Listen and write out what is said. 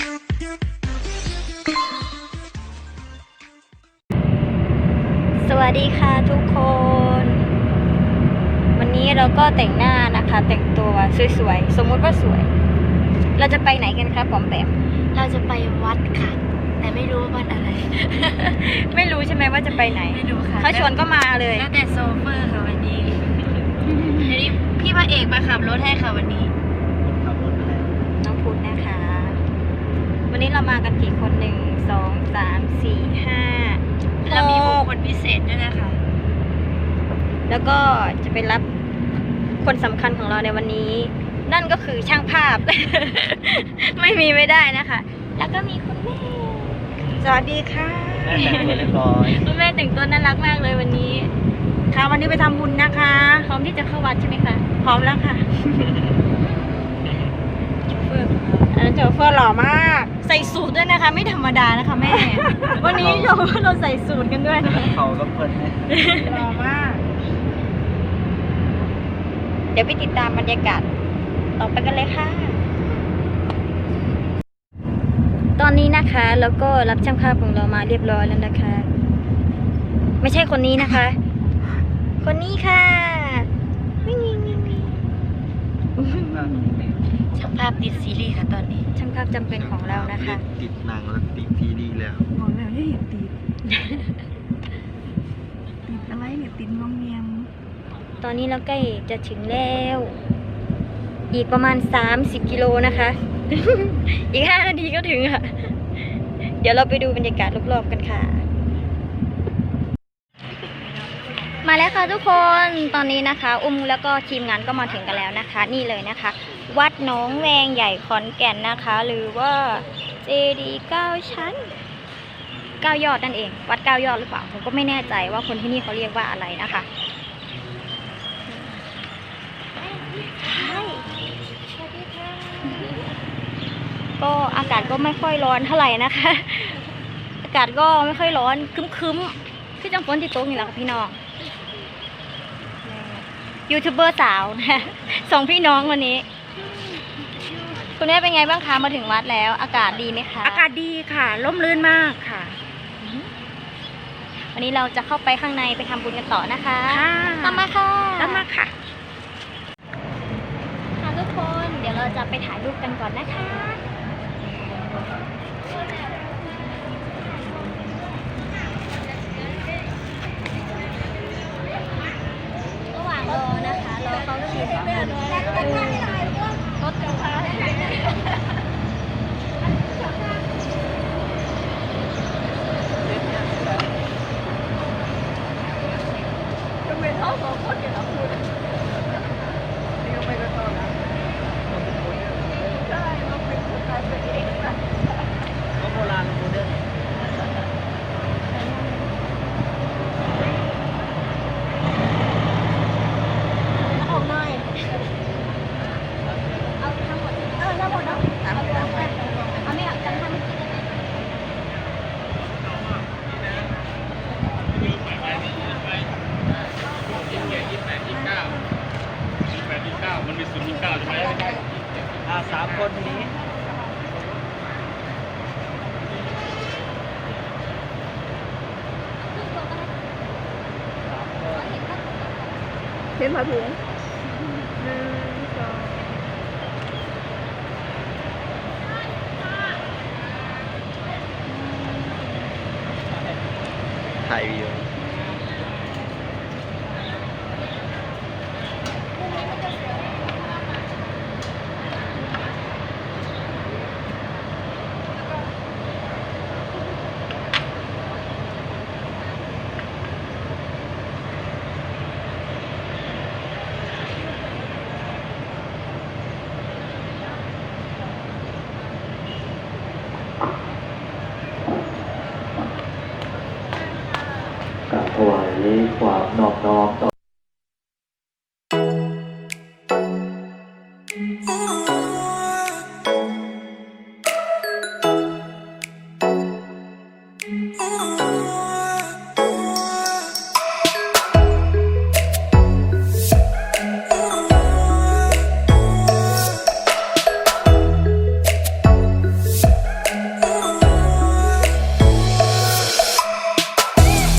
สวัสดีค่ะทุกคน วันนี้เราก็แต่งหน้านะคะ แต่งตัวสวยๆ สมมุติว่าสวย เราจะไปไหนกันครับปอมแปมเราจะไปวัดค่ะ แต่ไม่รู้ว่าวัดอะไร ไม่รู้ใช่ไหมว่าจะไปไหนไม่รู้ค่ะเขาชวนก็มาเลยแล้วแต่โซเฟอร์ค่ะวันนี้เดี๋ยวนี้พี่พระเอกมาขับรถให้ค่ะวันนี้ ขับรถให้ น้องพุธนะคะ วันนี้ เรามากันกี่คนหนึ่งสองสามสี่ห้าเรามีบุคหกคลพิเศษด้วยนะคะ แล้วก็จะไปรับคนสำคัญของเราในวันนี้ นั่นก็คือช่างภาพ ไม่มีไม่ได้นะคะ แล้วก็มีคุณแม่สวัสดีค่ะแม่แต่งตัวเรียบร้อยคุณแม่แต่งตัวน่ารักมากเลยวันนี้ ค่ะวันนี้ไปทำบุญนะคะ พร้อมที่จะเข้าวัดใช่ไหมคะพร้อมแล้วค่ะเฟื่องอันนั้นเจอเฟื่อหล่อมาก ใส่สูทด้วยนะคะ ไม่ธรรมดานะคะแม่ วันนี้เราเราใส่สูทกันด้วยนะเขาก็เพลินไหมหล่อมากเดี๋ยวไปติดตามบรรยากาศต่อไปกันเลยค่ะ ตอนนี้นะคะแล้วก็รับช่างภาพของเรามาเรียบร้อยแล้วนะคะ ไม่ใช่คนนี้นะคะ คนนี้ค่ะวิ่งวิ่งวิ่งวิ่ง ช่างภาพติดซีรีส์ค่ะตอนนี้ ช่างภาพจำเป็นของเรานะคะติดหนังแล้วติดทีดีแล้วบอกแล้วอย่าเห็นติด ติดอะไรเนี่ยติดงอมเงียมตอนนี้เราใกล้จะถึงแล้ว อีกประมาณ 30 กิโลนะคะ อีก 5 นาทีก็ถึงค่ะ เดี๋ยวเราไปดูบรรยากาศรอบๆกันค่ะ มาแล้วค่ะทุกคนตอนนี้นะคะ อุ้มแล้วก็ทีมงานก็มาถึงกันแล้วนะคะ นี่เลยนะคะ วัดหนองแวงใหญ่ขอนแก่นนะคะ หรือว่าเจดีย์เก้าชั้นเก้ายอดนั่นเอง วัดเก้ายอดหรือเปล่าผมก็ไม่แน่ใจว่าคนที่นี่เขาเรียกว่าอะไรนะคะก็อากาศก็ไม่ค่อยร้อนเท่าไหร่นะคะ อากาศก็ไม่ค่อยร้อนคึ้มๆคือจังฝนที่ตกนี่แหละค่ะพี่น้อง ยูทูบเบอร์สาวนะสองพี่น้องวันนี้ คุณแม่เป็นไงบ้างคะมาถึงวัดแล้ว อากาศดีไหมคะ อากาศดีค่ะร่มรื่นมากค่ะ วันนี้เราจะเข้าไปข้างในไปทำบุญกันต่อนะคะค่ะตามมาค่ะตามมาค่ะค่ะทุกคนเดี๋ยวเราจะไปถ่ายรูปกันก่อนนะคะ ระหว่างรอนะคะรอ เขาเรียนรถกระบะเอาทั้งหมดเออทั้งหมดเนาะเอาไปเอาไปเอาไม่เอาจำทำไม่กินได้ไหม มันมีศูนย์ยี่สิบเก้าใช่ไหมอ่าสามคนทีนี้เห็นผ้าถุงหนึ่งสองถ่ายวีดีโอ นอบน้อมต่อ